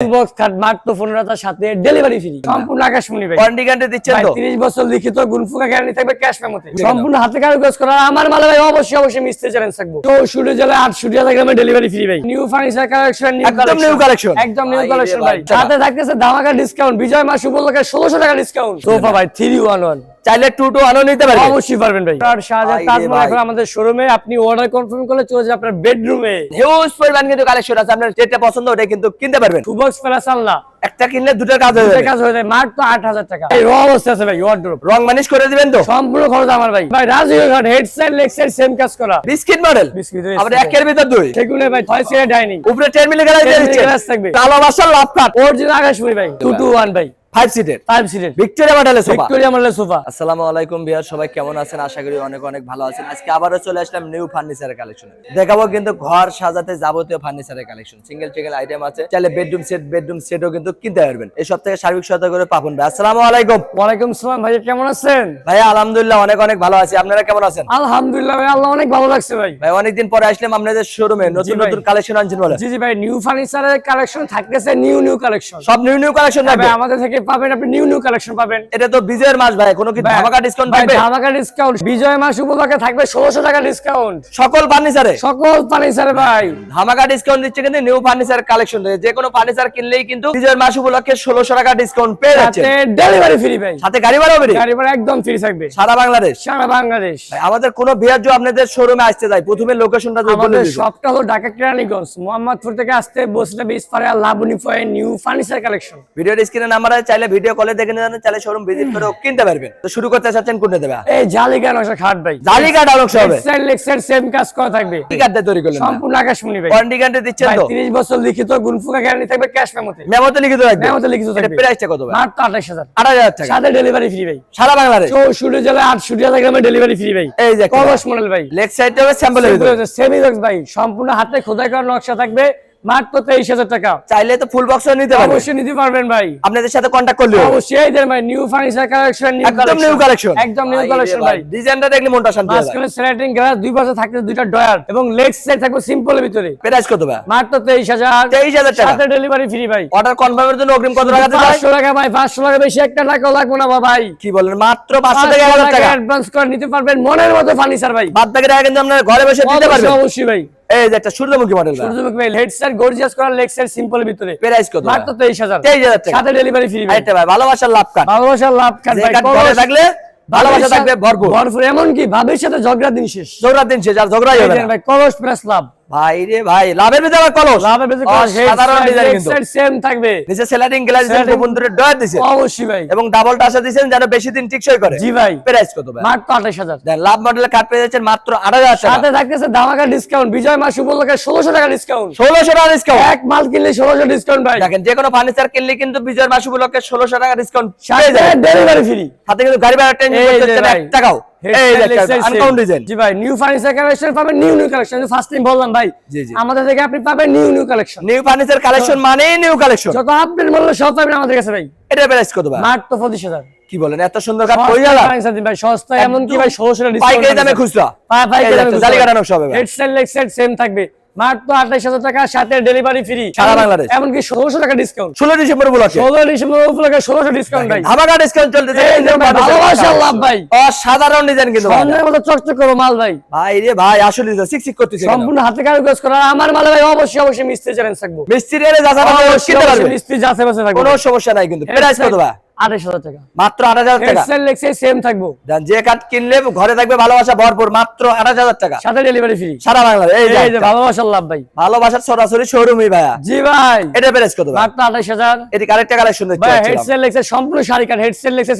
Box খাট মাত্র পনেরো হাজার সাথে ডেলিভারি ফ্রি সম্পূর্ণ আকাশমণি ভাই। ওয়ারেন্টি গ্যারান্টি দিচ্ছেন তো? তিরিশ বছর লিখিত গুণফুকা গ্যারান্টি থাকবে ক্যাশ মেমোতে সম্পূর্ণ হাতে কারুকাজ করা। আমার মালে ভাই অবশ্যই অবশ্যই মিস্ত্রি চ্যালেঞ্জ থাকব। চৌষট্টি জেলায় আটষট্টি হাজার গ্রামে ডেলিভারি ফ্রি ভাই। নিউ ফার্নিচার কালেকশন একদম collection। একদম নিউ কালেকশন। ভাই সাথে থাকতেছে ধামাকা ডিসকাউন্ট বিজয় মাস উপলক্ষে ষোলোশো টাকা ডিসকাউন্ট সোফা ভাই থ্রি ওয়ান ওয়ান চাইলে টু টু আনো নিতে পারবেন অবশ্যই পারবেন ভাই। আর শাহজাহান তাজমহল এখন আমাদের শোরুমে আপনি অর্ডার কনফার্ম করলে চলে যাবে আপনার বেডরুমে হিউজ পরিমাণ কিন্তু কালেকশন আছে। আপনার যেটা পছন্দ ওটা কিন্তু কিনতে পারবেন। টু বক্স প্লাস আল্লাহ একটা কিনলে দুটোর কাজ হয়ে দুটো যাবে কাজ হয়ে যায়। মাত্র আট হাজার টাকা। এই র অবস্থা আছে ভাই ওয়ার্ড্রোপ রং মানিশ করে দিবেন তো? সম্পূর্ণ খরচ আমার ভাই। ভাই Rajib Ghat head side leg side same কাজ করা। বিস্কিট মডেল বিস্কিট আবার একের ভিতর দুই। সেগুলো ভাই ছয় সিটের ডাইনিং উপরে 10 মিলি গ্লাস দিয়ে 10 দিচ্ছে থাকবে। ভালোবাসার লাভ কাট। অরিজিনাল আকাশপুরি ভাই। টু টু ওয়ান ভাই। 5 সিটের ফাইভ সিটের ভিক্টোরিয়া মডেলের সোফা ভিক্টোরিয়া মডেলের সোফা আসসালামু আলাইকুম বিয়ার সবাই কেমন আছেন? আশা করি অনেক অনেক ভালো আছেন। আজকে আবারও চলে আসলাম নিউ ফার্নিচারের কালেকশন দেখাবো কিন্তু ঘর সাজাতে যাবতীয় ফার্নিচারের কালেকশন সিঙ্গেল সিঙ্গেল আইটেম আছে। চাইলে বেডরুম সেট বেডরুম সেটও কিন্তু কিনতে পারবেন। এই সব থেকে সার্বিক সহায়তা করে পাপন ভাই। আসসালামু আলাইকুম। ওয়ালাইকুম সালাম ভাই কেমন আছেন? ভাই আলহামদুলিল্লাহ অনেক অনেক ভালো আছি। আপনারা কেমন আছেন? আলহামদুলিল্লাহ ভাই আল্লাহ অনেক ভালো লাগছে ভাই। ভাই অনেকদিন পরে আসলাম আপনাদের শোরুমে নতুন নতুন কালেকশন আনছেন বলে। জি জি ভাই নিউ ফার্নিচারের কালেকশন থাকতেছে নিউ নিউ কালেকশন সব নিউ নিউ কালেকশন ভাই আমাদের থেকে পাবেন আপনি নিউ নিউ কালেকশন পাবেন। এটা তো বিজয়ের মাস ভাই কোনো কি ধামাকা ডিসকাউন্ট থাকবে? ধামাকা ডিসকাউন্ট বিজয় মাস উপলক্ষে থাকবে ষোলোশো টাকা ডিসকাউন্ট সকল ফার্নিচারে সকল ফার্নিচারে ভাই। ধামাকা ডিসকাউন্ট দিচ্ছে কিন্তু নিউ ফার্নিচার কালেকশন থেকে। যে কোনো ফার্নিচার কিনলেই কিন্তু বিজয়ের মাস উপলক্ষে ষোলোশো টাকা ডিসকাউন্ট পেয়ে যাচ্ছে। সাথে ডেলিভারি ফ্রি ভাই। সাথে গাড়ি ভাড়া হবে গাড়ি ভাড়া একদম ফ্রি থাকবে। সারা বাংলাদেশ? সারা বাংলাদেশ। ভাই, আমাদের কোনো বিয়ার যে আপনাদের শোরুমে আসতে যায় প্রথমে লোকেশনটা যদি বলে দিবেন। সবটা হলো ঢাকা কেরানীগঞ্জ। মোহাম্মদপুর থেকে আসতে বসলে পারে Labani point new furniture collection ভিডিওর স্ক্রিনে নাম্বার আছে চাইলে ভিডিও কলে দেখে নিতে চাইলে শোরুম ভিজিট করে কিনতে পারবেন। তো শুরু করতে চাচ্ছেন কোনটা দেবে? এই জালিকা নকশা খাট ভাই। জালি কার্ড আলোক হবে। এক্সেল এক্সেল সেম কাজ করা থাকবে। কি দিয়ে তৈরি করলেন? সম্পূর্ণ আকাশমণি ভাই। ওয়ারেন্টি গ্যারান্টি দিচ্ছেন তো? 30 বছর লিখিত গুণফুকা গ্যারান্টি থাকবে ক্যাশ মেমোতে। মেমোতে লিখিত রাখবেন মেমোতে লিখিত থাকবে। প্রাইসটা কত ভাই? মাত্র 28000 8000 টাকা। সাথে ডেলিভারি ফ্রি ভাই। সারা বাংলাদেশ? চৌষট্টি জেলায় আটষট্টি হাজার গ্রামে ডেলিভারি ফ্রি ভাই। এই যে কলস মডেল ভাই। লেগ সাইডটা হবে স্যাম্পলের ভিতরে। সেমি ভাই। সম্পূর্ণ হাতে খোদাই করা নকশা থাকবে। মাত্র তেইশ হাজার টাকা। চাইলে তো ফুল বক্সও নিতে পারবেন অবশ্যই নিতে পারবেন ভাই। আপনাদের সাথে কন্টাক্ট করলে অবশ্যই দেন ভাই নিউ ফার্নিচার কালেকশন নিউ একদম নিউ কালেকশন একদম নিউ কালেকশন ভাই ডিজাইনটা দেখলে মনটা শান্তি স্লাইডিং গ্লাস দুই পাশে থাকবে দুইটা ডয়ার এবং লেগ সাইড থাকবে ভিতরে। প্রাইস কত ভাই? মাত্র তেইশ হাজার। 23,000 টাকা। সাথে ডেলিভারি ফ্রি ভাই। অর্ডার কনফার্মের জন্য অগ্রিম কত টাকা দিতে হয়? পাঁচশো টাকা ভাই পাঁচশো টাকা বেশি একটা টাকাও লাগবে না ভাই। কি বলেন মাত্র 500 থেকে 1000 টাকা অ্যাডভান্স করে নিতে পারবেন মনের মতো ফার্নিচার ভাই। বাদ বাকি টাকা কিন্তু আপনারা ঘরে বসে দিতে পারবেন। অবশ্যই ভাই। এই যে একটা সূর্যমুখী মডেল সূর্যমুখী মডেল হেডসেট গর্জিয়াস করা সিম্পলের ভিতরে। প্রাইস কত? মাত্র তেইশ হাজার। 23,000 টাকা। সাথে ডেলিভারি ফ্রি আইতে ভাই ভালোবাসার লাভ কাট ভালোবাসার লাভ কাট ভাই? ঘরে থাকলে ভালোবাসা থাকবে ভরপুর। ভরপুর এমন কি ভাবির সাথে ঝগড়া দিন শেষ। ঝগড়া দিন শেষ আর ঝগড়াই হবে ভাই কলস প্রেস লাভ। ভাই রে ভাই লাভের ভিতরে আবার কলস। লাভের বেশি সাধারণ ডিজাইন কিন্তু। সেম থাকবে। নিচে স্লাইডিং গ্লাস দিয়েছেন গোপন ধরে ডয়ার দিয়েছেন অবশ্যই ভাই। এবং ডাবল টাসা দিয়েছেন যেন বেশি দিন টিকসই করে। জি ভাই। প্রাইস কত ভাই? মাত্র আঠাশ হাজার। দেন লাভ মডেলের কার্ড পেয়ে যাচ্ছেন মাত্র 8000 টাকা। সাথে থাকতেছে ধামাকা ডিসকাউন্ট বিজয় মাস উপলক্ষে ষোলোশো টাকা ডিসকাউন্ট 1600 টাকা ডিসকাউন্ট এক মাল কিনলে ষোলোশো ডিসকাউন্ট ভাই। দেখেন যে কোনো ফার্নিচার কিনলে কিন্তু বিজয় মাস উপলক্ষে 1600 টাকা ডিসকাউন্ট পেয়ে যাবেন। ডেলিভারি ফ্রি সাথে কিন্তু গাড়ি ভাড়া টেনশন করতে না টাকাও। জি ভাই নিউ ফার্নিচার কালেকশন পাবেন new new collection first time বললাম ভাই। জি, জি। আমাদের থেকে আপনি পাবেন new new collection new furniture collection মানেই নিউ কালেকশন যত আপডেট মূল্য সব পাবেন আমাদের কাছে ভাই। এটা প্রাইস কত ভাই? মাত্র পঁচিশ হাজার। কি বলেন এত সুন্দর কাঠ কই গেল? ভাই সস্তা এমন কি ভাই। ষোলোশো টাকা পাইকারি দামে খুচরা। হেড লেগ সেম থাকবে। মাত্র আঠাইশ হাজার টাকা সাথে ডেলিভারি ফ্রি সারা বাংলাদেশ। এমনকি ষোলোশো টাকা ডিসকাউন্ট 16 ডিসেম্বর উপলক্ষে। ষোলো ডিসেম্বর উপলক্ষে ষোলোশো ডিসকাউন্ট ভাই। ডিসকাউন্ট চলতেছে। লাভ ভাই। অসাধারণ ডিজাইন কিন্তু। মতো চকচক করো মাল ভাই। ভাই রে ভাই আসলে করতেছে সম্পূর্ণ হাতে কারুকাজ করা। আমার মালে ভাই অবশ্যই অবশ্যই মিস্ত্রি চ্যালেঞ্জ থাকব। মিস্ত্রি এর যাচাই মিস্ত্রি যাচাই বাছাই থাকবে কোনো সমস্যা নাই কিন্তু। প্রাইস কত ভাই? আঠাইশ হাজার টাকা। মাত্র 8000 টাকা। সাইড লেগ সেম থাকব। দেন যে কাঠ কিনলে ঘরে থাকবে ভালোবাসা ভরপুর মাত্র 8000 টাকা। সাথে ডেলিভারি ফ্রি সারা বাংলাদেশ এই যে এই যে ভালোবাসার লাভ ভাই। ভালোবাসার সরাসরি শোরুমই ভাইয়া। জি ভাই। এটা প্রাইস কত ভাই মাত্র আঠাইশ হাজার। এটি আরেকটা কালেকশন দেখতে হেড পাচ্ছিলাম। সাইড সম্পূর্ণ sari cut head side leg side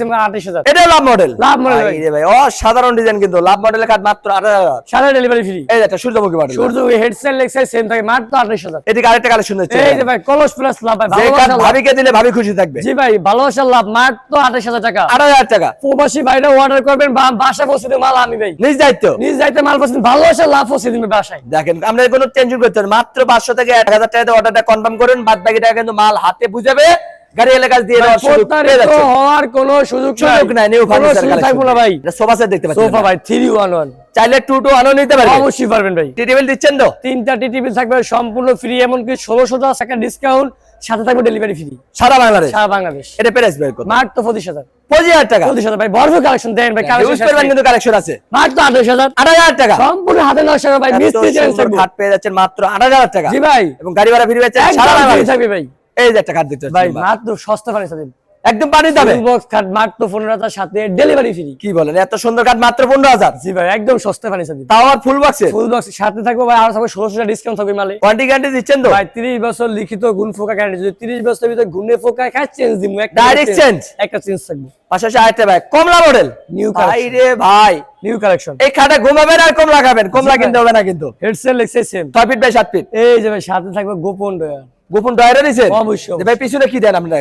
এটা লাভ মডেল লাভ model ভাই। রে ভাই অসাধারণ ডিজাইন কিন্তু। লাভ মডেলের কাঠ মাত্র 8000 সাথে ডেলিভারি ফ্রি এই যে একটা সূর্যমুখী মডেল সূর্য head side leg side same থাকে মাত্র আঠাইশ হাজার। এটি আরেকটা কালেকশন দেখতে এই যে ভাই কলস প্লাস লাভ ভাই ভাবিকে দিলে ভাবি খুশি থাকবে। জি ভাই ভালোবাসার লাভ মাত্র হাজার টাকা। 8000 টাকা। প্রবাসী ভাইরা অর্ডার করবেন বাসা পৌঁছে মাল আমি ভাই নিজ দায়িত্ব। নিজ দায়িত্বে মাল পৌঁছে ভালোবাসা লাভ পৌঁছে দিবে বাসায়। দেখেন আমরা কোনো টেনশন করতে মাত্র পাঁচশো থেকে এক হাজার টাকা অর্ডারটা কনফার্ম করুন বাদ বাকি টাকা কিন্তু মাল হাতে বুঝাবে গাড়ি এলাকা দিয়ে দেওয়ার সুযোগ পেয়ে প্রতারিত হওয়ার কোনো সুযোগ সুযোগ নাই। নিউ ফার্নিচার সুযোগ থাকব না সোফা সেট দেখতে পাচ্ছেন সোফা ভাই থ্রি ওয়ান ওয়ান চাইলে টু টু আনো নিতে পারবেন। অবশ্যই পারবেন ভাই। টি টেবিল দিচ্ছেন তো? তিনটা টিভি থাকবে সম্পূর্ণ ফ্রি এমনকি টাকা ডিসকাউন্ট সাথে থাকবে ডেলিভারি ফ্রি সারা বাংলাদেশ? সারা বাংলাদেশ। এটা প্রাইস করুন মাত্র পঁচিশ হাজার। টাকা? পঁচিশ হাজার ভাই ভরপুর কালেকশন দেন ভাই ইউজ করবেন কিন্তু কালেকশন আছে। মাত্র আঠাশ হাজার। আট হাজার টাকা? সম্পূর্ণ হাতে নকশা ভাই মিস্ত্রি চেঞ্জ পেয়ে যাচ্ছেন মাত্র আট হাজার টাকা। জি ভাই। এবং গাড়ি ভাড়া ফিরে পাচ্ছেন সারা বাংলাদেশ। থাকবে ভাই। এই যে একটা কাঠ দিতে ভাই মাত্র সস্তা ফার্নিচার একদম দামে? বক্স মাত্র পনেরো হাজার সাথে ডেলিভারি ফ্রি কি বলেন এত সুন্দর কাঠ মাত্র পনেরো হাজার? জি ভাই একদম সস্তা ফার্নিচার দিন তাও আর ফুল বক্সে ফুল বক্স সাথে থাকবে ভাই আর থাকবে ষোলোশো ডিসকাউন্ট থাকবে মালে। গ্যারান্টি দিচ্ছেন তো? ভাই তিরিশ বছর লিখিত গুণ ফোকা গ্যারান্টি যদি তিরিশ বছরের ভিতরে গুণে ফোকা খায় চেঞ্জ দিব একটা ডাইরেক্ট চেঞ্জ একটা চেঞ্জ থাকবে। পাশাপাশি আরেকটা ভাই কমলা মডেল New ভাই রে ভাই। নিউ কালেকশন এই খাটে ঘুমাবেন আর কমলা খাবেন কমলা কিনতে হবে না কিন্তু। হেডসেট লেগছে সেম ফিট বাই ফিট এই যে ভাই সাথে থাকবে গোপন ডয়ার গোপন ডয়ারে অবশ্যই, ভাই পিছনে কি দেন আপনারা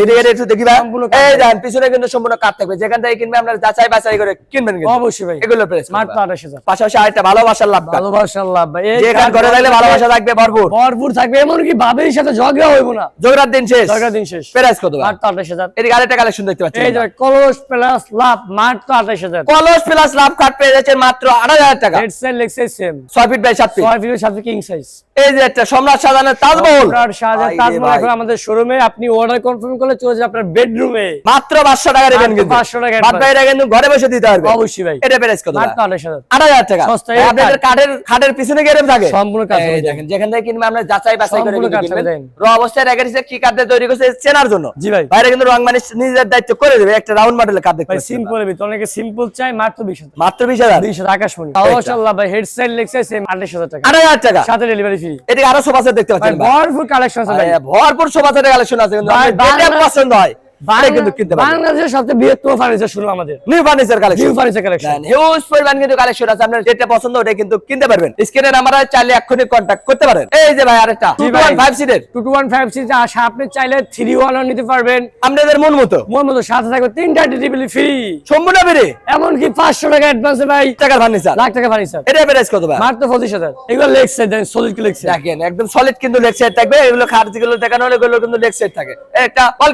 এই দিকে একটু দেখি ভাই। এই দেন পিছনে কিন্তু সম্পূর্ণ কাট থাকবে। যেখান থেকে কিনবে আপনারা যাচাই বাছাই করে কিনবেন কিন্তু। অবশ্যই ভাই। এগুলো প্রেস মাত্র আঠাশ হাজার। পাশাপাশি আরেকটা ভালোবাসার লাভ কাঠ। ভালোবাসা লাভ ভাই। যেখানে ঘরে থাকলে ভালোবাসা থাকবে ভরপুর। ভরপুর থাকবে। এমনকি বাবের সাথে ঝগড়া হইব না। জোগরাত দিন শেষ। ঝগড়া দিন শেষ। প্রাইস কত ভাই? মাত্র আঠাশ হাজার। এদিকে আরেকটা কালেকশন দেখতে পাচ্ছেন এই কলস প্লাস লাভ মাত্র আঠাশ হাজার। কলস প্লাস লাভ কাঠ পেয়ে যাচ্ছেন মাত্র আট হাজার টাকা। হেডসেট লেগছে সেম ছয় ফিট বাই সাত ফিট ছয় ফিটের সাথে কিং সাইজ এই যে একটা সম্রাট সাজানের তাজমহল। সম্রাট শাহজাহান তাজমহল এখন আমাদের শোরুমে আপনি অর্ডার কনফার্ম করলে চলে যাবে আপনার বেডরুমে মাত্র পাঁচশো টাকা দেবেন কিন্তু। 500 টাকা বাদ advance। কিন্তু ঘরে বসে দিতে পারবে। অবশ্যই ভাই। এটা প্রাইস কত মাত্র আঠাশ হাজার। আট হাজার টাকা। সস্তা, আপনাদের কাঠের খাটের পিছনে গেরেম থাকে? সম্পূর্ণ কাঠ দেখেন যেখান থেকে কিনবে আমরা যাচাই বাছাই করে সম্পূর্ণ কিন্তু কাঠ কিনবেন। র অবস্থায় রেখে কি কাঠ দিয়ে তৈরি করছে চেনার জন্য। জি ভাই। বাইরে কিন্তু রং মানে নিজের দায়িত্ব করে একটা রাউন্ড মডেলের কাঠ দেখতে পাচ্ছেন সিম্পল ভিতর অনেকে সিম্পল চাই মাত্র বিশ হাজার। মাত্র বিশ হাজার? বিশ হাজার আকাশমণি মাশাআল্লাহ ভাই হেডসেট লেগছে সেম আঠাশ হাজার টাকা। আট হাজার টাকা। সাথে ডেলিভারি ফ্রি এটা আরও সোফা দেখতে পাচ্ছেন ভাই। ভরপুর কালেকশন আছে ভাই। ভরপুর সোফা সেটের কালেকশন আছে কিন্তু যেটা পছন্দ হয় সেটা কিন্তু কিনতে পারবেন বাংলাদেশের সবচেয়ে বৃহত্তম ফার্নিচার শুরু আমাদের। New furniture new furniture collection huge পরিমাণ কিন্তু কালেকশন আছে। আপনার যেটা পছন্দ ওটা কিন্তু কিনতে পারবেন। স্ক্রিনে নাম্বার চাইলে এক্ষুনি কন্ট্যাক্ট করতে পারেন। এই যে ভাই আরেকটা জি ভাই। ফাইভ সিটের two two one five six আসা আপনি চাইলে থ্রি ওয়ান নিতে পারবেন। আপনাদের মন মতো। মোর মতো সাথে থাকবে তিনটা ডেলিভারি ফ্রি সম্পূর্ণ বেড়ে এমনকি টাকা অ্যাডভান্স ভাই টাকার ফার্নিচার লাখ টাকা ফার্নিচার এটা প্রাইস কত ভাই? মাত্র পঁচিশ হাজার। এগুলো লেগ সাইড দেন সলিড লেগ সাইড দেখেন একদম সলিড কিন্তু লেগ থাকবে। এগুলো দেখানো হলে এগুলো কিন্তু লেগ থাকে। একটা পল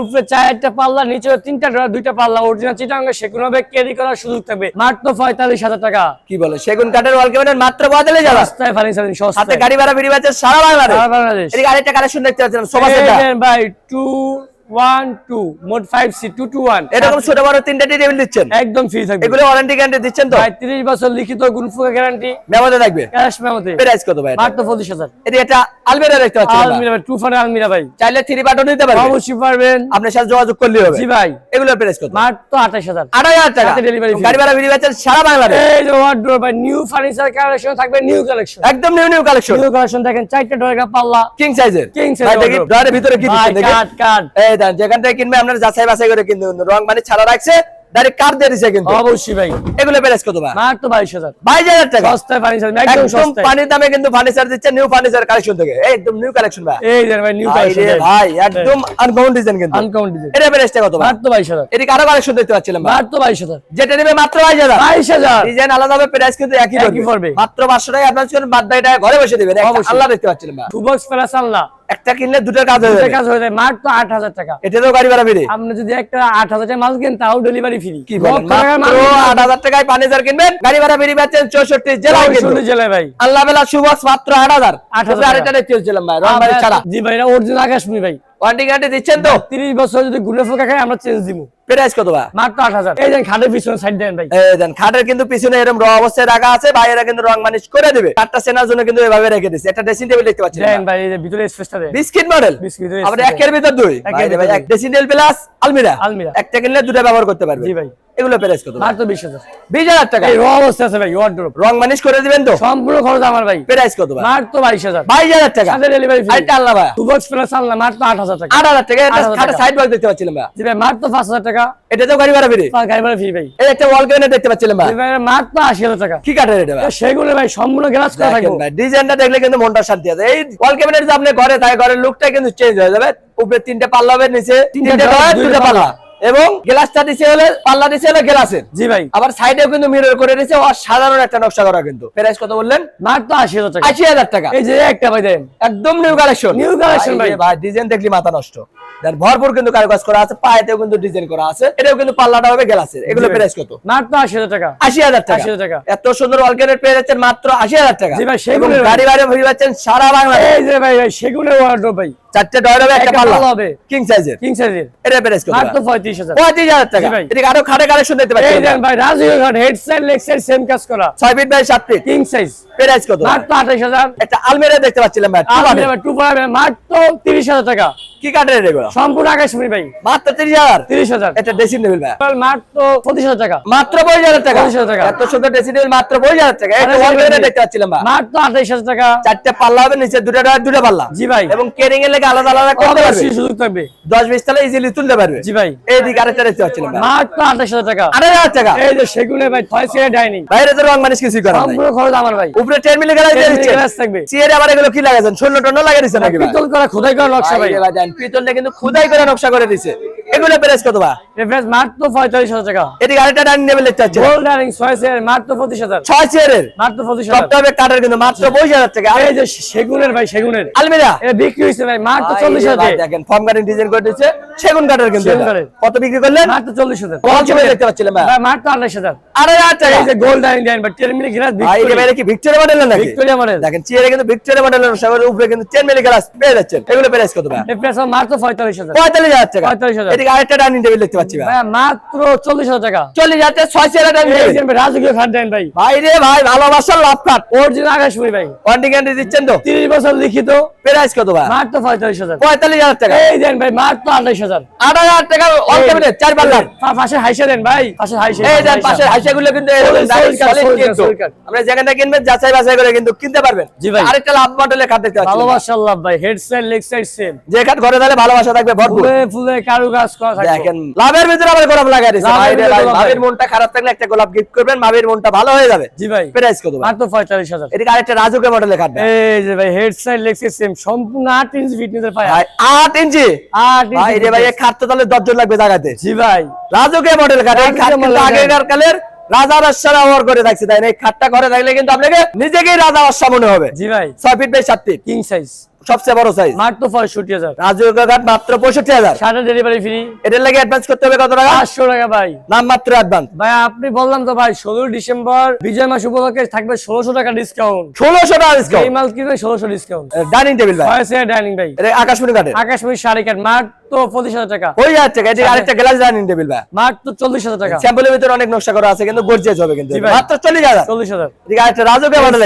উপরে চারটা পাল্লা নিচে তিনটা ড্রয়ার দুইটা পাল্লা অরিজিনাল চিটাঙ্গে সেগুলো হবে ক্যারি করার সুযোগ থাকবে। মাত্র পঁয়তাল্লিশ হাজার টাকা। কি বলে? সেগুন কাঠের ওয়াল ক্যাবিনেট মাত্র বদলে যাবে সস্তায় ফার্নিচার সাথে গাড়ি ভাড়া বেরিয়ে যাচ্ছে সারা বাংলাদেশ। সারা গাড়িটা কালেকশন দেখতে পাচ্ছেন সোফা সেট ভাই টু ওয়ান টু মোট five C two two one এরকম ছোট বড় তিনটা টেবিল দিচ্ছেন? একদম ফ্রি থাকবে। এগুলো ওয়ারেন্টি গ্যারান্টি দিচ্ছেন তো? ভাই তিরিশ বছর লিখিত গুণফুকা গ্যারান্টি মেমোতে থাকবে? ক্যাশ মেমোতে। প্রাইস কত ভাই মাত্র পঁচিশ হাজার। এদিকে একটা আলমিরা দেখতে পাচ্ছেন আলমিরা ভাই টু ফানে আলমিরা ভাই। চাইলে থ্রি পার্টও নিতে পারবেন। অবশ্যই পারবেন। আপনার সাথে যোগাযোগ করলেই হবে। জি ভাই। এগুলোর প্রাইস কত? মাত্র আঠাশ হাজার। আট হাজার টাকা। সাথে গাড়ি ভাড়া বেরিয়ে যাচ্ছেন সারা বাংলাদেশ। এই যে ওয়ার্ড্রোব ভাই নিউ ফার্নিচার কালেকশন থাকবে নিউ কালেকশন একদম new new collection new collection দেখেন চারটা ডয়ার পাল্লা। কিং সাইজের King size ভাই দেখি wardrobe। ভিতরে কি দিচ্ছেন দেখি। কাট কাট। দেন যেখান থেকে কিনবে আপনার যাচাই বাছাই করে কিনতে রং মানে ছাড়া রাখছে ডাইরেক্ট কার্ড দিয়ে দিছে কিন্তু। অবশ্যই ভাই। এগুলো প্রাইস কত ভাই? মাত্র বাইশ হাজার। বাইশ হাজার টাকা। সস্তায় ফার্নিচার একদম একদম সস্তায়। পানির দামে কিন্তু ফার্নিচার দিচ্ছে নিউ ফার্নিচার কালেকশন থেকে। একদম নিউ কালেকশন ভাই। এই দেন ভাই নিউ কালেকশন ভাই একদম আনকমন ডিজাইন কিন্তু। আনকাউন্ট ডিজাইন এটা প্রাইসটা কত মাত্র বাইশ হাজার। এদিকে আরও কালেকশন দেখতে পাচ্ছিলাম মাত্র বাইশ হাজার। যেটা নেবে মাত্র বাইশ হাজার। ডিজাইন আলাদা হবে প্রাইস কিন্তু একই পড়বে। মাত্র পাঁচশো টাকা অ্যাডভান্স করে বাদ টাকা ঘরে বসে দিবেন। আল্লাহ দেখতে পাচ্ছিলাম ভাই। টু বক্স প্লাস আনলা একটা কিনলে দুটার কাজ হয়ে এটা যাবে। কাজ হয়ে যায় মাত্র আট হাজার টাকা। এটাতেও গাড়ি ভাড়া ফ্রি। আপনি যদি একটা আট হাজার টাকা মাল কেন তাও ডেলিভারি ফ্রি কি বলেন? মাত্র আট হাজার টাকায় ফার্নিচার কিনবেন গাড়ি ভাড়া বেরিয়ে পাচ্ছেন চৌষট্টি জেলায় কিন্তু। জেলায় ভাই। আল্লাহ বেলা সুবক্স মাত্র আট হাজার। আট হাজার আরেকটা দেখতে ভাই রং বাড়ি ছাড়া। জি ভাই এটা অরিজিনাল আকাশমণি ভাই। ওয়ারেন্টি গ্যারান্টি দিচ্ছেন তো? তিরিশ বছর যদি গুলে ফোকা খায় আমরা চেঞ্জ দিব প্রাইস কত বা মাত্র আট হাজার। এই দেন খাটের পিছনে সাইড দেন ভাই। এই দেন খাটের কিন্তু পিছনে এরকম র অবস্থায় রাখা আছে ভাইয়েরা কিন্তু রং মানিশ করে দিবে। চারটা চেনার জন্য কিন্তু এভাবে রেখে দিচ্ছে একটা ড্রেসিং টেবিল দেখতে পাচ্ছেন দেন ভাই এই যে ভিতরে স্পেসটা দেন। বিস্কিট মডেল বিস্কিট আবার একের ভিতর দুই। ভাই, এক। ড্রেসিং টেবিল প্লাস আলমিরা। আলমিরা। একটা কিনলে দুটো ব্যবহার করতে পারবে। জি ভাই। এগুলো প্রাইস কত? মাত্র বিশ হাজার। বিশ হাজার টাকা। এই র অবস্থা আছে ভাই ওয়ার্ড্রোব রং মানিশ করে দিবেন তো? সম্পূর্ণ খরচ আমার ভাই। প্রাইস কত ভাই? মাত্র বাইশ হাজার। বাইশ হাজার টাকা। সাথে ডেলিভারি ফ্রি আরেকটা আল্লাহ ভাই প্লাস আনলা মাত্র আট হাজার টাকা। আট হাজার টাকা। এটা 8,000 সাইড বক্স দেখতে পাচ্ছিলাম ভাই জি ভাই মাত্র পাঁচ হাজার টাকা। এটাতেও গাড়ি ভাড়া পাঁচ গাড়ি ভাড়া ফ্রি ভাই। এই একটা ওয়াল দেখতে পাচ্ছিলাম ভাই ভাই মাত্র আশি হাজার টাকা। কি কাঠের এটা ভাই সেগুলো ভাই সম্পূর্ণ গ্লাস করা থাকবে। ভাই ডিজাইনটা দেখলে কিন্তু মনটা শান্তি আছে। এই ওয়াল ক্যাবিনেট যে আপনি ঘরে তাই ঘরের লুকটা কিন্তু চেঞ্জ হয়ে যাবে। উপরে তিনটে পাল্লা হবে নিচে তিনটে দুটো পাল্লা। এবং গ্লাসটা দিছে হলে পাল্লা দিছে হলে গ্লাসের জি ভাই। আবার সাইডেও কিন্তু মিরর করে দিয়েছে অসাধারণ একটা নকশা করা কিন্তু। প্রাইস কত বললেন? মাত্র আশি হাজার টাকা। আশি হাজার টাকা। এই যে একটা ভাই দেন। একদম নিউ কালেকশন New collection ভাই। ভাই। ডিজাইন দেখলি মাথা নষ্ট। ভরপুর কিন্তু কারুকাজ করা আছে পায়েতেও কিন্তু ডিজাইন করা আছে। এটাও কিন্তু পাল্লাটা হবে গ্লাসের এগুলো। প্রাইস কত? মাত্র আশি হাজার টাকা। আশি হাজার টাকা। 80,000 টাকা। এত সুন্দর অলকেটের পেয়ে যাচ্ছেন মাত্র আশি হাজার টাকা। জি ভাই, সেগুলো। গাড়ি বাড়ি ভরি পাচ্ছেন সারা বাংলাদেশ। এই যে ভাই ভাই সেগুনের ওয়ার্ড্রোব ভাই। চারটে ডয়ের হবে একটা পাল্লা। হবে। কিং সাইজের কিং সাইজের এটা প্রাইস কত মাত্র পঁয়ত্রিশ হাজার। পঁয়ত্রিশ হাজার টাকা। জি ভাই। এদিকে আরও খাটে কালেকশন এই দেন ভাই রাজীব ঘাট head side leg side same কাজ করা। ছয় ফিট বাই সাত ফিট কিং সাইজ প্রাইস কত মাত্র আঠাইশ হাজার। একটা আলমিরা দেখতে পাচ্ছিলাম ভাই। টু পাবে মাত্র তিরিশ হাজার টাকা। কি এগুলো? সম্পূর্ণ আকাশমণি ভাই। মাত্র তিরিশ হাজার? তিরিশ হাজার। এটা ভাই। মাত্র টাকা। মাত্র টাকা। 25,000 টাকা। এত সুন্দর মাত্র টাকা। এটা দেখতে পাচ্ছিলাম ভাই। মাত্র আঠাইশ হাজার টাকা। চারটে পাল্লা হবে নিচে দুটো ডয়ার, দুটো পাল্লা। জি ভাই। এবং কেরিং এর লেগে আলাদা আলাদা করতে পারবে? সুযোগ থাকবে। 10 20 তালা ইজিলি তুলতে পারবে? জি ভাই। এইদিকে আরেকটা দেখতে পাচ্ছিলাম মাত্র আঠাইশ হাজার টাকা। আড়াই হাজার টাকা? এই যে সেগুনে ভাই ছয় সিয়ার ডাইনিং বাইরে তো রং মানুষ কিছুই করা সম্পূর্ণ খরচ আমার ভাই। উপরে 10 মিলি দিয়ে দিচ্ছে। গ্লাস থাকবে। চিয়ারে আবার এগুলো কি লাগাছেন শূন্য টন্য লাগিয়ে দিচ্ছে নাকি পিতল করা খোদাই করা নকশা ভাই। পিতলটা কিন্তু খোদাই করে নকশা করে দিছে। এগুলো প্রাইস কত ভাই রেফারেন্স মাত্র পঁয়তাল্লিশ হাজার টাকা। এদিকে আরেকটা ডাইনিং টেবিল দেখতে পাচ্ছেন। গোল্ড ডাইনিং ছয় সিয়ার মাত্র পঁচিশ হাজার। ছয় চেয়ারের মাত্র পঁচিশ হাজার। সবটা হবে কিন্তু মাত্র পঁচিশ হাজার টাকা। এই যে সেগুনের ভাই সেগুনের। আলমিরা? এটা বিক্রি হয়েছে ভাই মাত্র ভাই, চল্লিশ এই যে হাজার ভাই দেখেন ফর্ম গার্ডেন ডিজাইন করে দিচ্ছে সেগুন কাঠের কিন্তু এটা। কত বিক্রি করলেন? মাত্র চল্লিশ হাজার। কল দেখতে পাচ্ছিলাম ভাই। মাত্র আঠাইশ হাজার। আড়াই টাকা। এই যে ডাইনিং ডাইনিং ভাই টেন মিলি গ্লাস ভাই এটা বাইরে কি ভিক্টোরিয়া মডেল নাকি? ভিক্টোরিয়া মডেল দেখেন চেয়ারে কিন্তু ভিক্টোরিয়া মডেলের সবার উপরে কিন্তু 10 মিলি গ্লাস পেয়ে যাচ্ছেন। এগুলো প্রাইস কত ভাই? রেফারেন্স মাত্র পঁয়তাল্লিশ হাজার। 45000 টাকা। 45,000 এদিকে আরেকটা ডাইনিং টেবিল দেখতে পাচ্ছি ভাই। ভাই মাত্র চল্লিশ হাজার টাকা। 40000 টাকা 6 চেয়ারের ডাইনিং এই টেবিল যে ভাই রাজকীয় খাট দেন ভাই। ভাই রে ভাই ভালোবাসার লাভ কাট অরিজিনাল আকাশমণি ভাই। ওয়ারেন্টি গ্যারান্টি দিচ্ছেন তো? তিরিশ বছর লিখিত। প্রাইস কত ভাই? মাত্র পঁয়তাল্লিশ হাজার। 45000 টাকা। এই দেন ভাই মাত্র আঠাইশ হাজার। 8000 টাকা অল ক্যাবিনেট চার পাল্লার। পাশে হাইসা দেন ভাই। পাশে হাইসা। এই দেন পাশে হাইসাগুলো কিন্তু এরকম Solid, direct solid card, solid solid card, কিন্তু। আমরা যেখানে কিনবেন যাচাই বাছাই করে কিন্তু কিনতে পারবেন। জি ভাই। আরেকটা লাভ মডেলের খাট দেখতে পাচ্ছি। ভালোবাসা আল্লাহ ভাই head side leg side same যে খাট ঘরে তাহলে ভালোবাসা থাকবে ভরপুর। ফুলে ফুলে কারুকাজ থাকবে দেখেন লাভের ভিতরে আবার গোলাপ লাগাই দিয়েছে মনটা খারাপ থাকলে একটা গোলাপ গিফট করবেন ভাবির মনটা ভালো হয়ে যাবে। জি ভাই। প্রাইস কত মাত্র এদিকে আরেকটা রাজুকে মডেলের খাট ভাই। এই যে ভাই হেড সাইড সাইড সেম সম্পূর্ণ আট ইঞ্চি ফিটনেসের পায়। ভাই আট ইঞ্চি? ভাই রে ভাই এই fitness। খাট তো তাহলে লাগবে জায়গাতে জি ভাই। রাজুকে মডেল এই রাজুকে খাট কিন্তু আগেকার কালের রাজা বাদশাহ ব্যবহার করে থাকছে তাই না? এই খাটটা ঘরে থাকলে কিন্তু আপনাকে নিজেকেই রাজা বাদশাহ মনে হবে। জি ভাই। ছয় ফিট বাই সাত ফিট কিং সাইজ সবচেয়ে বড় সাইজ মাত্র ঘাট মাত্র ডেলিভারি ফ্রি এটার লাগে অ্যাডভান্স করতে হবে কত টাকা? টাকা ভাই। নাম মাত্র অ্যাডভান্স ভাই আপনি বললাম তো ভাই ষোলো ডিসেম্বর বিজয় মাস উপলক্ষে থাকবে 1600 টাকা ডিসকাউন্ট 1600 টাকা এই ডিসকাউন্ট মাল কিনবে ষোলোশো ডিসকাউন্ট ডাইনিং টেবিল ভাই। ডাইনিং ভাই। এটা আকাশমণি কাঠের আকাশমণি শাড়ি কাঠ মাত্র পঁচিশ হাজার টাকা। ওই যাচ্ছে এটা আরেকটা গ্লাস ডাইনিং টেবিল ভাই। মাত্র চল্লিশ হাজার টাকা। স্যাম্পলের ভিতরে অনেক নকশা করা আছে কিন্তু গর্জিয়াস হবে কিন্তু। মাত্র চল্লিশ হাজার। চল্লিশ হাজার। মডেল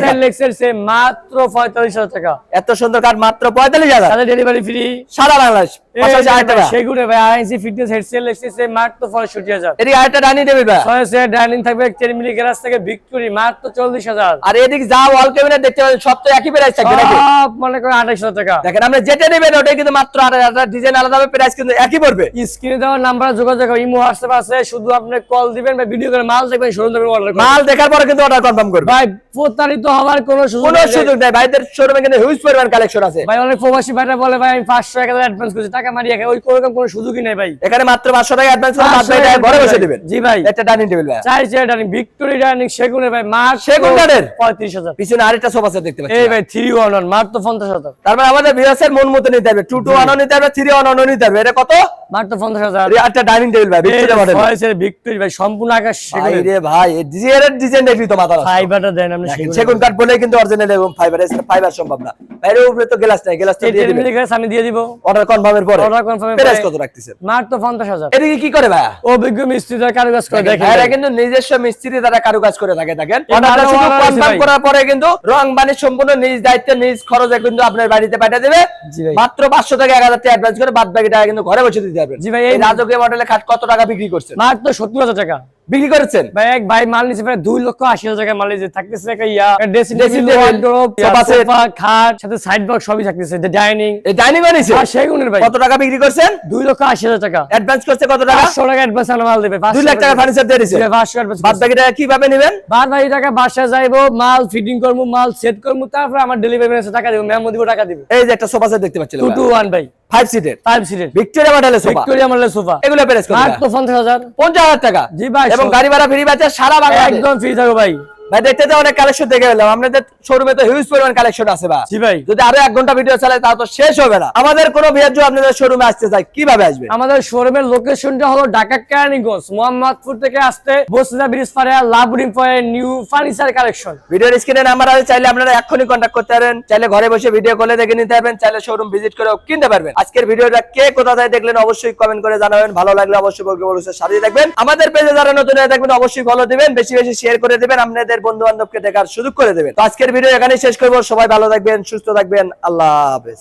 মাত্র পঁয়তাল্লিশ হাজার টাকা। এত সুন্দর কাঠ মাত্র পঁয়তাল্লিশ হাজার। ডেলিভারি ফ্রি সারা বাংলাদেশ। সেগুনে ভাই আইসি ফিটনেস হেডসেট লেক্সের মাত্র পঁয়ষট্টি হাজার। এদিকে আরেকটা ডাইনিং টেবিল ভাই। ছয় ডাইনিং থাকবে টেন মিলি গ্যারাজ থেকে ভিক্টোরি মাত্র চল্লিশ হাজার। আর এদিকে যা ওয়াল ক্যাবিনেট দেখতে পাচ্ছেন সব তো একই প্রাইস থাকবে সব মনে করেন আঠাইশ হাজার টাকা। দেখেন আপনি যেটা নেবেন ওটাই কিন্তু মাত্র আড়াই হাজার। ডিজাইন আলাদা হবে প্রাইস কিন্তু একই পড়বে। স্ক্রিনে দেওয়ার নাম্বার যোগাযোগ ইমো হোয়াটসঅ্যাপ আছে শুধু আপনি কল দিবেন বা ভিডিও করে মাল দেখবেন শোরুম থেকে অর্ডার মাল দেখার পরে কিন্তু অর্ডার কনফার্ম করবে। ভাই প্রতারিত হওয়ার কোনো সুযোগ কোনো নেই। সুযোগ নেই ভাইদের শোরুমে কিন্তু হিউজ পরিমাণ কালেকশন আছে। ভাই অনেক প্রবাসী ভাইরা বলে ভাই আমি পাঁচশো এক হাজার অ্যাডভান্স করছি টাকা মারি একে ওই কোরকম কোনো সুযোগই নেই ভাই। এখানে মাত্র পাঁচশো টাকা অ্যাডভান্স করে বাদ 500 বাকি টাকা ঘরে বসে দিবেন। জি ভাই। একটা ডাইনিং টেবিল ভাই। চাই চেয়ার ডাইনিং ভিক্টোরি ডাইনিং সেগুনে ভাই মার সেগুন কাঠের? পঁয়ত্রিশ হাজার। পিছনে আরেকটা সোফা সেট দেখতে পাচ্ছি। এই ভাই থ্রি ওয়ান ওয়ান মার তো পঞ্চাশ হাজার। তার মানে আমাদের ভিউয়ার্সের মন মতো নিতে হবে। টু টু ওয়ান নিতে হবে থ্রি ওয়ান নিতে হবে। এটা কত? মার তো পঞ্চাশ হাজার। এই একটা ডাইনিং টেবিল ভাই ভিক্টোরিয়া মডেল ভিক্টোরি ভাই সম্পূর্ণ আকাশ ভাই রে ভাই এই ডিজাইনের ডিজাইন দেখলি তো মাথা। ফাইবারটা দেন আপনি সেগুন সেগুন কাঠ বলে কিন্তু অরিজিনাল এবং ফাইবার এছাড়া ফাইবার সম্ভব না। বাইরে উপরে তো গ্লাস নাই গ্লাসটা দিয়ে টেন দিবেন। আমি দিয়ে দিব। অর্ডার কনফার্মের পরে? প্রাইস কত রাখতেছেন? কি করে ভাই অভিজ্ঞ মিস্ত্রিরা কারুকাজ করে দেখেন ভাইরা কিন্তু নিজস্ব মিস্ত্রি দ্বারা কারুকাজ করে থাকে থাকেন অর্ডারটা শুধু কনফার্ম করার পরে কিন্তু রং বানি সম্পূর্ণ নিজ দায়িত্বে নিজ খরচে কিন্তু আপনার বাড়িতে পাঠিয়ে দেবে। মাত্র পাঁচশো টাকা এক হাজার টাকা অ্যাডভান্স করে বাদ বাকি টাকা কিন্তু ঘরে বসে দিতে পারবেন। জি ভাই, এই রাজকীয় মডেলের খাট কত টাকা বিক্রি করছে মাত্র তো সত্তর হাজার টাকা। বিক্রি করেছেন? ভাই এক ভাই মাল নিচে প্রায় দুই লক্ষ আশি হাজার টাকা মাল নিচে থাকতেছে একটা ইয়া ড্রেসিং সোফা খাট সাথে সাইড বক্স সবই থাকতেছে ডাইনিং এই ডাইনিং বানিয়েছে? আর সেগুনের ভাই। কত টাকা বিক্রি করছেন? দুই লক্ষ আশি হাজার টাকা। অ্যাডভান্স করছে কত টাকা? পাঁচশো টাকা অ্যাডভান্স আমরা মাল দেবে দুই লাখ টাকা ফার্নিচার দিয়ে দিছে। পাঁচশো অ্যাডভান্স বাদ বাকি টাকা কীভাবে নেবেন? বাদ বাকি টাকা বাসা যাইবো মাল ফিটিং করব মাল সেট করব তারপরে আমার ডেলিভারি ম্যানেজার টাকা দিব মেমো দিব টাকা দিব। এই যে একটা সোফা সেট দেখতে পাচ্ছিলাম টু টু ওয়ান ভাই। ফাইভ সিটের ফাইভ সিটের ভিক্টোরিয়া মডেলের সোফা ভিক্টোরিয়া মডেলের সোফা এগুলো প্রাইস কত মাত্র পঞ্চাশ হাজার। পঞ্চাশ হাজার টাকা। জি ভাই, এবং গাড়ি ভাড়া ফ্রি বাচ্চা সারা বাংলা একদম ফ্রি থাকো ভাই। ভাই দেখতে তো অনেক কালেকশন দেখে গেলাম আপনাদের শোরুমে তো হিউজ পরিমাণ কালেকশন আছে জি ভাই। যদি আরও এক ঘণ্টা ভিডিও চালায় তাও তো শেষ হবে না। আমাদের কোনো আপনাদের শোরুমে আসতে কীভাবে আসবে? আমাদের শোরুমের লোকেশনটা হলো ঢাকা কেরানীগঞ্জ মোহাম্মদপুর থেকে আসতে বসিলা ব্রিজ লাভরিং পয়েন্ট নিউ ফার্নিচার কালেকশন ভিডিওর স্ক্রিনে নাম্বার আছে চাইলে আপনারা এক্ষুনি কন্ট্যাক্ট করতে পারবেন চাইলে ঘরে বসে ভিডিও কলে দেখে নিতে পারবেন চাইলে শোরুম ভিজিট করেও কিনতে পারবেন। আজকের ভিডিওটা কে কোথা থেকে দেখলেন অবশ্যই কমেন্ট করে জানাবেন। ভালো লাগলে অবশ্যই বলকে বলুসের সাথে থাকবেন। আমাদের পেজে যারা নতুন হয়ে থাকবেন অবশ্যই ফলো দিবেন বেশি বেশি শেয়ার করে দিবেন। আপনাদের বন্ধু বান্ধবকে দেখার সুযোগ করে দেবেন। আজকের ভিডিও এখানেই শেষ করব। সবাই ভালো থাকবেন, সুস্থ থাকবেন। আল্লাহ হাফেজ।